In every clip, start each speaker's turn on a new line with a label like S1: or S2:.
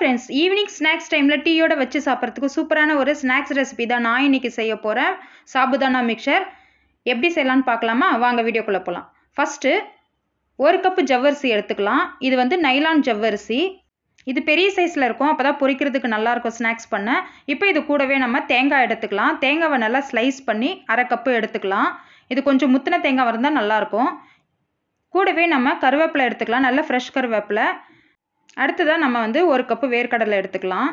S1: Friends evening snacks டைமில் டீயோட வச்சு சாப்பிட்றதுக்கு சூப்பரான ஒரு ஸ்நாக்ஸ் ரெசிபி தான் நான் இன்னைக்கு செய்ய போகிறேன் சாபுதானா மிக்சர். எப்படி செய்யலான்னு பார்க்கலாமா? வாங்க வீடியோக்குள்ளே போகலாம் ஃபஸ்ட்டு ஒரு கப்பு ஜவ்வரிசி எடுத்துக்கலாம். இது வந்து நைலான் ஜவ்வரிசி. இது பெரிய சைஸில் இருக்கும். அப்போ தான் பொரிக்கிறதுக்கு நல்லாயிருக்கும் ஸ்நாக்ஸ் பண்ண. இப்போ இது கூடவே நம்ம தேங்காய் எடுத்துக்கலாம். தேங்காவை நல்லா ஸ்லைஸ் பண்ணி அரை கப்பு எடுத்துக்கலாம். இது கொஞ்சம் முத்தின தேங்காய் இருந்தால் நல்லாயிருக்கும் கூடவே நம்ம கருவேப்பிலை எடுத்துக்கலாம். நல்ல ஃப்ரெஷ் கருவேப்பிலை. அடுத்ததாக நம்ம வந்து ஒரு கப்பு வேர்க்கடலை எடுத்துக்கலாம்.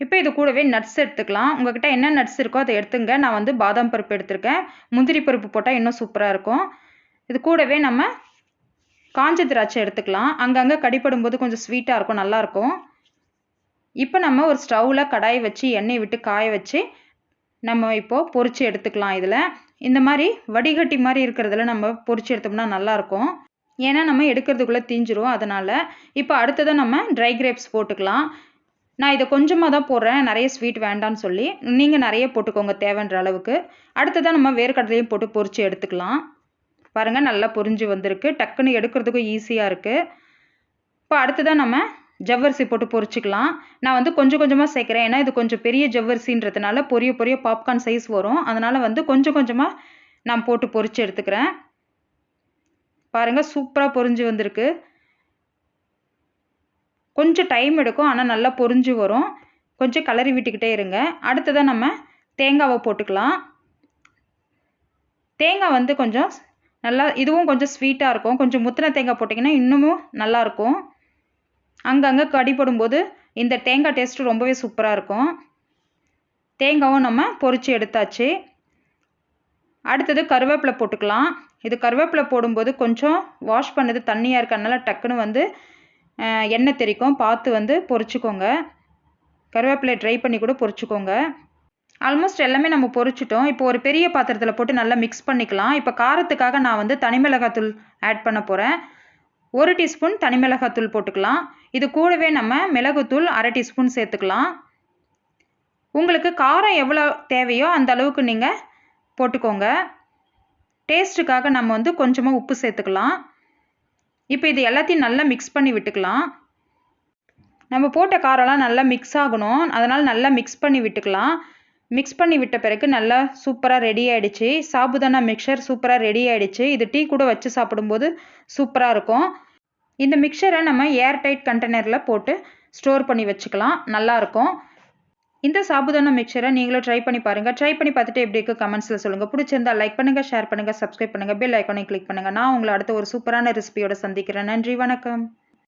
S1: இப்போ இது கூடவே நட்ஸ் எடுத்துக்கலாம். உங்ககிட்ட என்ன நட்ஸ் இருக்கோ அதை எடுத்துங்க. நான் வந்து பாதாம் பருப்பு எடுத்திருக்கேன். முந்திரி பருப்பு போட்டால் இன்னும் சூப்பராக இருக்கும். இது கூடவே நம்ம காஞ்ச திராட்சை எடுத்துக்கலாம். அங்கங்கே கடிப்படும் போது கொஞ்சம் ஸ்வீட்டாக இருக்கும் நல்லாயிருக்கும் இப்போ நம்ம ஒரு ஸ்டவ்வில் கடாய் வச்சு எண்ணெய் விட்டு காய வச்சு நம்ம இப்போது பொறிச்சு எடுத்துக்கலாம் இதில். இந்த மாதிரி வடிகட்டி மாதிரி இருக்கிறதுல நம்ம பொறிச்சு எடுத்தோம்னா நல்லாயிருக்கும் ஏன்னா நம்ம எடுக்கிறதுக்குள்ளே தீஞ்சிரும். அதனால் இப்போ அடுத்ததாக நம்ம ட்ரை கிரேப்ஸ் போட்டுக்கலாம். நான் இதை கொஞ்சமாக தான் போடுறேன். நிறைய ஸ்வீட் வேண்டான்னு சொல்லி. நீங்கள் நிறைய போட்டுக்கோங்க தேவைன்ற அளவுக்கு. அடுத்ததாக நம்ம வேர்க்கடலையும் போட்டு பொறிச்சு எடுத்துக்கலாம். பாருங்கள் நல்லா பொரிஞ்சு வந்திருக்கு. டக்குன்னு எடுக்கிறதுக்கும் ஈஸியாக இருக்குது இப்போ அடுத்ததாக நம்ம ஜவ்வரிசி போட்டு பொரிச்சிக்கலாம். நான் வந்து கொஞ்சம் கொஞ்சமாக சேர்க்குறேன். ஏன்னா இது கொஞ்சம் பெரிய ஜவ்வரிசின்றதுனால பொரிய பொரிய பாப்கார்ன் சைஸ் வரும். அதனால் வந்து கொஞ்சம் கொஞ்சமாக நான் போட்டு பொரிச்சு எடுத்துக்கிறேன். பாருங்கள் சூப்பராக பொரிஞ்சு வந்திருக்கு. கொஞ்சம் டைம் எடுக்கும் ஆனால் நல்லா பொரிஞ்சு வரும். கொஞ்சம் கலரி விட்டுக்கிட்டே இருங்க. அடுத்ததாக நம்ம தேங்காவை போட்டுக்கலாம். தேங்காய் வந்து கொஞ்சம் நல்லா இதுவும் கொஞ்சம் ஸ்வீட்டாக இருக்கும். கொஞ்சம் முத்தின தேங்காய் போட்டிங்கன்னா இன்னமும் நல்லாயிருக்கும் அங்கங்கே கடிப்படும் போது இந்த தேங்காய் டேஸ்ட்டு ரொம்பவே சூப்பராக இருக்கும். தேங்காவும் நம்ம பொரித்து எடுத்தாச்சு. அடுத்தது கருவேப்பிலை போட்டுக்கலாம். இது கருவேப்பிலை போடும்போது கொஞ்சம் வாஷ் பண்ணது தண்ணியாக இருக்கறனால டக்குன்னு வந்து எண்ணெய் தெரிக்கும் பார்த்து வந்து பொறிச்சிக்கோங்க. கருவேப்பிலை ட்ரை பண்ணி கூட பொறிச்சிக்கோங்க. ஆல்மோஸ்ட் எல்லாமே நம்ம பொரிச்சிட்டோம் இப்போ ஒரு பெரிய பாத்திரத்தில் போட்டு நல்லா மிக்ஸ் பண்ணிக்கலாம். இப்போ காரத்துக்காக நான் வந்து தனிமிளகாத்தூள் ஆட் பண்ண போகிறேன் ஒரு டீஸ்பூன் தனிமிளகாத்தூள் போட்டுக்கலாம். இது கூடவே நம்ம மிளகுத்தூள் அரை டீஸ்பூன் சேர்த்துக்கலாம். உங்களுக்கு காரம் எவ்வளோ தேவையோ அந்த அளவுக்கு நீங்கள் போட்டுக்கோங்க. டேஸ்ட்டுக்காக நம்ம வந்து கொஞ்சமாக உப்பு சேர்த்துக்கலாம். இப்போ இது எல்லாத்தையும் நல்லா மிக்ஸ் பண்ணி விட்டுக்கலாம். நம்ம போட்ட காரம்லாம் நல்லா மிக்ஸ் ஆகணும். அதனால் நல்லா மிக்ஸ் பண்ணி விட்டுக்கலாம். மிக்ஸ் பண்ணி விட்ட பிறகு நல்லா சூப்பராக ரெடி ஆகிடுச்சு சாபுதானா மிக்சர் சூப்பராக ரெடி ஆகிடுச்சு இது டீ கூட வச்சு சாப்பிடும்போது சூப்பராக இருக்கும். இந்த மிக்சரை நம்ம ஏர் டைட் கண்டெய்னரில் போட்டு ஸ்டோர் பண்ணி வச்சுக்கலாம். நல்லாயிருக்கும் இந்த சாபுதான மிக்சரை நீங்களும் ட்ரை பண்ணி பாருங்கள் ட்ரை பண்ணி பார்த்துட்டு எப்படி இருக்குது கமெண்ட்ஸில் சொல்லுங்கள் பிடிச்சிருந்தா லைக் பண்ணுங்கள் ஷேர் பண்ணுங்கள் சப்ஸ்கிரைப் பண்ணுங்கள் பெல் ஐக்கானை கிளிக் பண்ணுங்கள் நான் உங்களை அடுத்த ஒரு சூப்பரான ரெசிபியோட சந்திக்கிறேன். நன்றி வணக்கம்.